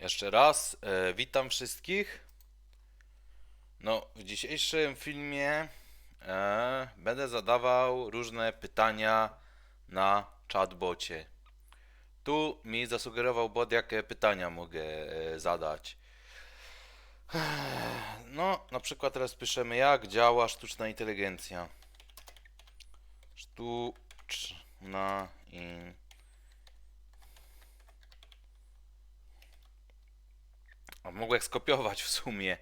Jeszcze raz, e, witam wszystkich. No, w dzisiejszym filmie e, będę zadawał różne pytania na chatbocie. Tu mi zasugerował bot, jakie pytania mogę e, zadać. No, na przykład teraz piszemy, jak działa sztuczna inteligencja. Sztuczna in... A mogłem skopiować w sumie.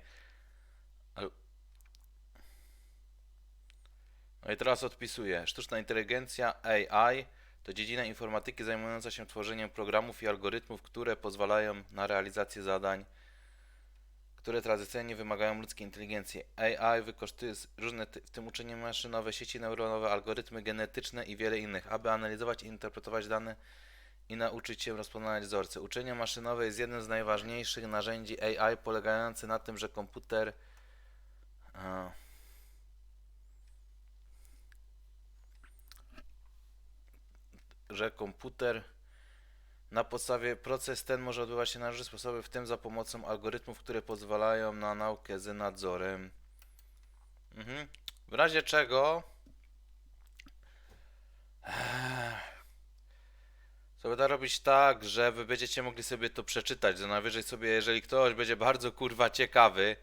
No i teraz odpisuję. Sztuczna inteligencja AI to dziedzina informatyki zajmująca się tworzeniem programów i algorytmów, które pozwalają na realizację zadań, które tradycyjnie wymagają ludzkiej inteligencji. AI wykorzystuje różne, w tym uczenie maszynowe, sieci neuronowe, algorytmy genetyczne i wiele innych, aby analizować i interpretować dane i nauczyć się rozpoznawać wzorce. Uczenie maszynowe jest jednym z najważniejszych narzędzi AI, polegający na tym, że komputer. A, że komputer na podstawie proces ten może odbywać się na różne sposoby, w tym za pomocą algorytmów, które pozwalają na naukę z nadzorem. Mhm. W razie czego. To da robić tak, że wy będziecie mogli sobie to przeczytać, że najwyżej sobie, jeżeli ktoś będzie bardzo kurwa ciekawy,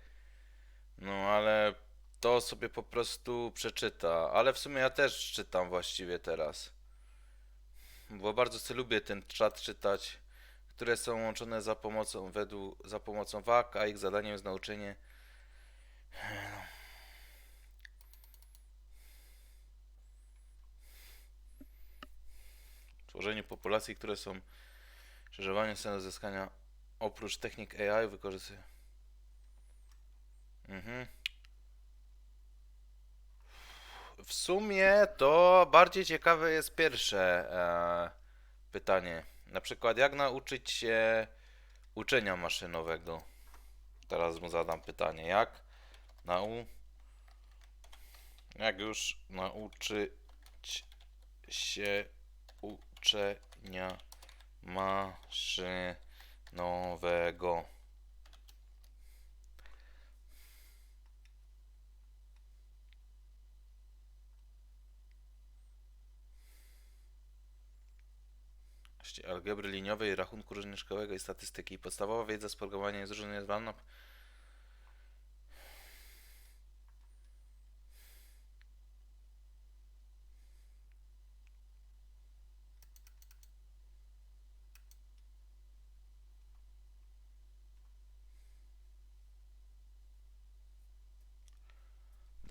no ale to sobie po prostu przeczyta. Ale w sumie ja też czytam właściwie teraz. Bo bardzo sobie lubię ten czat czytać, które są łączone za pomocą według, za pomocą WAK, a ich zadaniem jest nauczenie tworzenie populacji, które są krzyżowaniem celu zyskania oprócz technik AI wykorzystuje. Mhm. W sumie to bardziej ciekawe jest pierwsze e, pytanie. Na przykład, jak nauczyć się uczenia maszynowego? Teraz mu zadam pytanie. Jak nau... Jak już nauczyć się uczenia maszynowego? Algebry liniowej, rachunku różniczkowego i statystyki. Podstawowa wiedza z programowania jest różnicowana.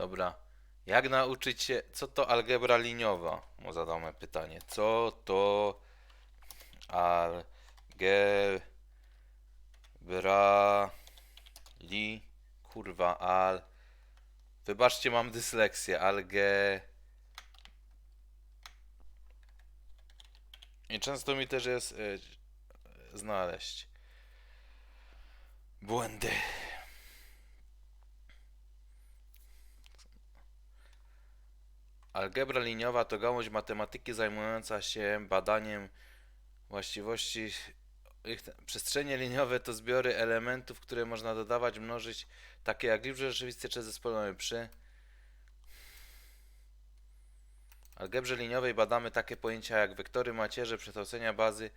Dobra. Jak nauczyć się, co to algebra liniowa? Mu zadamy pytanie. Co to algebra li kurwa al Wybaczcie, mam dysleksję. Alge I często mi też jest y, znaleźć błędy. Algebra liniowa to gałąź matematyki zajmująca się badaniem właściwości. Przestrzenie liniowe to zbiory elementów, które można dodawać, mnożyć, takie jak liczby rzeczywiste czy zespołowe przy. algebrze liniowej badamy takie pojęcia jak wektory, macierze, przekształcenia bazy.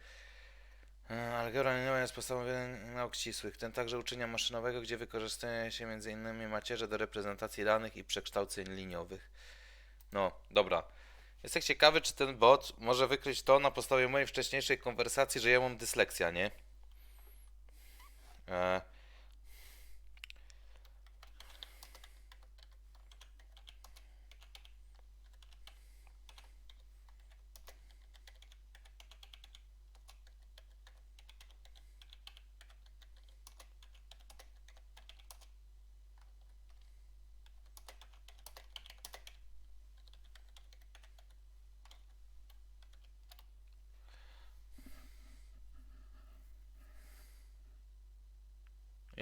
E, Algebra liniowa jest podstawą nauk ścisłych, tym także uczenia maszynowego, gdzie wykorzystuje się m.in. macierze do reprezentacji danych i przekształceń liniowych. No, dobra. Jestem ciekawy, czy ten bot może wykryć to na podstawie mojej wcześniejszej konwersacji, że ja mam dysleksja, nie? E...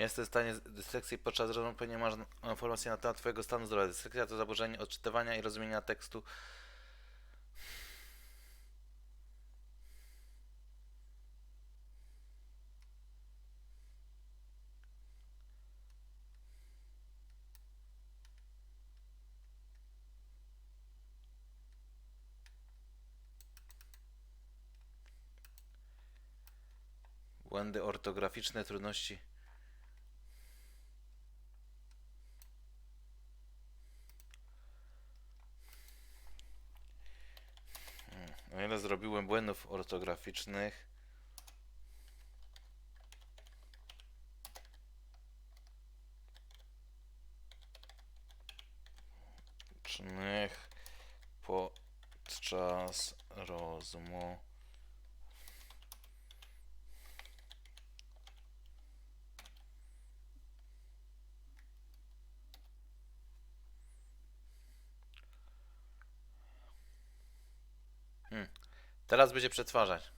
Jesteś w stanie dyslekcji podczas rozmowy, nie masz informacji na temat Twojego stanu zdrowia. Dyslekcja to zaburzenie odczytywania i rozumienia tekstu. Błędy ortograficzne, trudności. Zrobiłem błędów ortograficznych? Cznych podczas rozmów. Teraz będzie przetwarzać.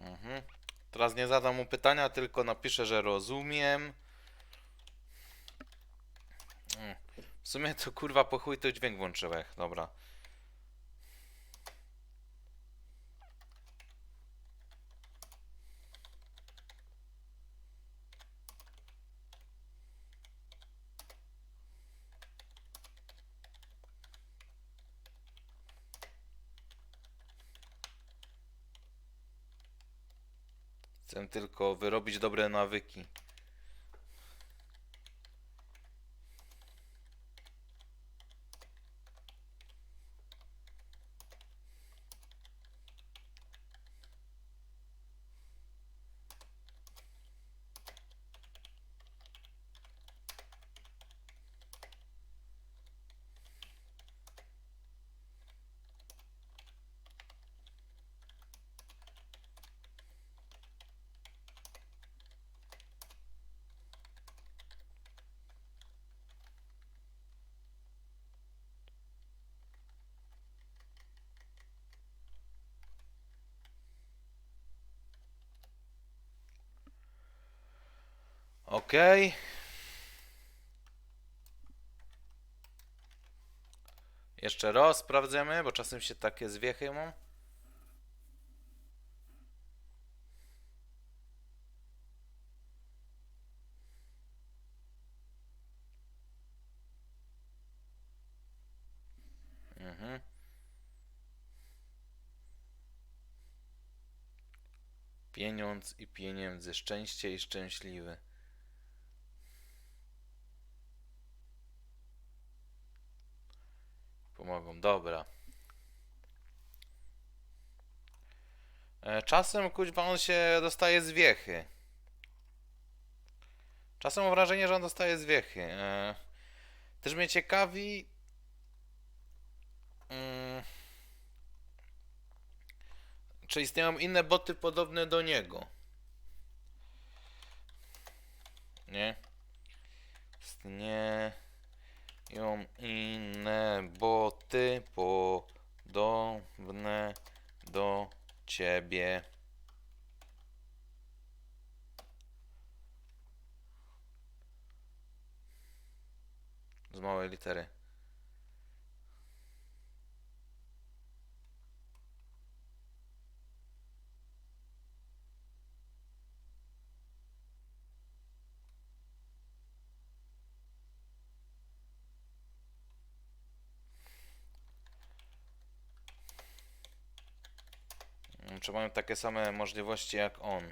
Mhm. Teraz nie zadam mu pytania, tylko napiszę, że rozumiem. Mm. W sumie to kurwa po chuj to dźwięk włączyłem. Dobra. Chcę tylko wyrobić dobre nawyki. Okej. Jeszcze raz sprawdzamy, bo czasem się takie zwiechy mam. Mhm. Pieniądz i pieniędzy, szczęście i szczęśliwy. Pomogą, dobra. E, Czasem kuźwa on się dostaje zwiechy. Czasem mam wrażenie, że on dostaje zwiechy. E, Też mnie ciekawi. mm, Czy istnieją inne boty podobne do niego? Nie. Istnieją inne boty podobne do ciebie. Z małej litery. Czy mają takie same możliwości jak on?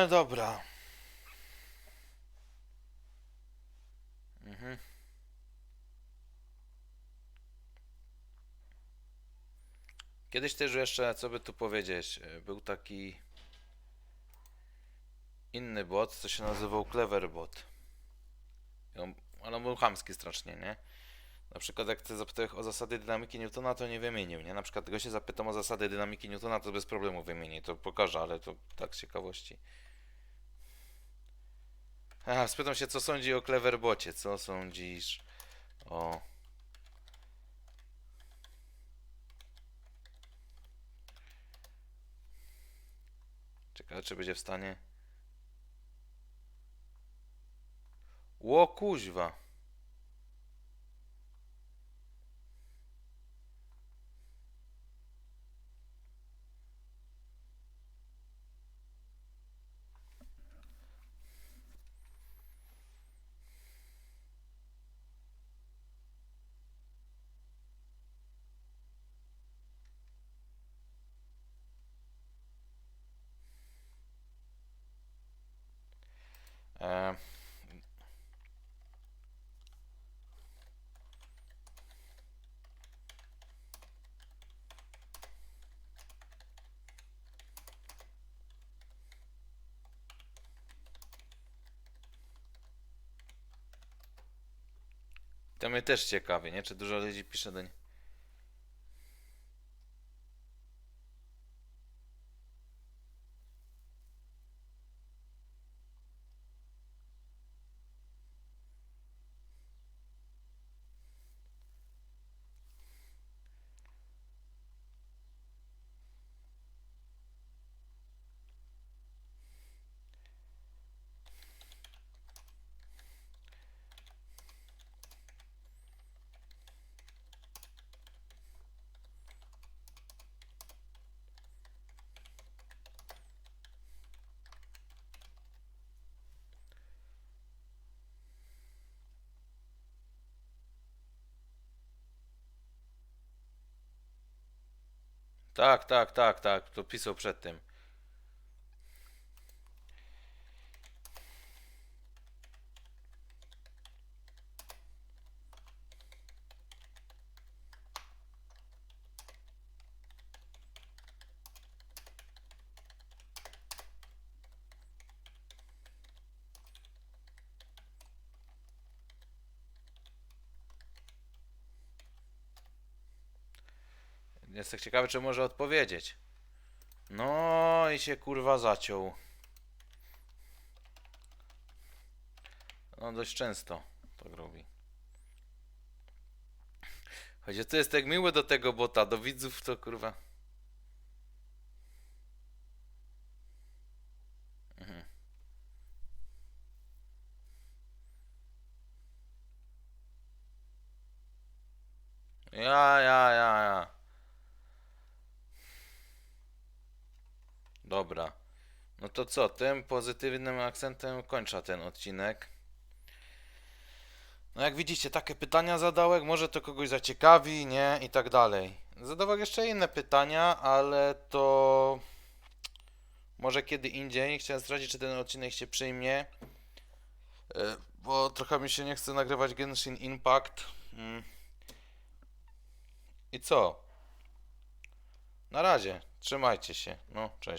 Ehe, dobra. Mhm. Kiedyś też jeszcze, co by tu powiedzieć, e, był taki inny bot, co się nazywał Cleverbot. Ale on był chamski strasznie, nie? Na przykład jak ty zapytałeś o zasady dynamiki Newtona, to nie wymienił, nie? Na przykład tego się zapytam o zasady dynamiki Newtona, to bez problemu wymieni, to pokażę, ale to tak z ciekawości. Aha, spytam się, co sądzi o Cleverbocie, co sądzisz o... Ciekawe, czy będzie w stanie... Ło kuźwa. E, To mnie też ciekawi, nie? Czy dużo ludzi pisze do niej. Tak, tak, tak, tak. To pisał przed tym. Jestem ciekawy, czy może odpowiedzieć. No i się kurwa zaciął. No dość często tak robi. Choć to jest tak miłe do tego bota, do widzów to kurwa. Mhm. Ja, ja. Dobra. No to co, tym pozytywnym akcentem kończę ten odcinek. No jak widzicie, takie pytania zadałek, może to kogoś zaciekawi, nie? I tak dalej. Zadawał jeszcze inne pytania, ale to może kiedy indziej. Chciałem sprawdzić, czy ten odcinek się przyjmie. E, Bo trochę mi się nie chce nagrywać Genshin Impact. Mm. I co? Na razie. Trzymajcie się. No, cześć.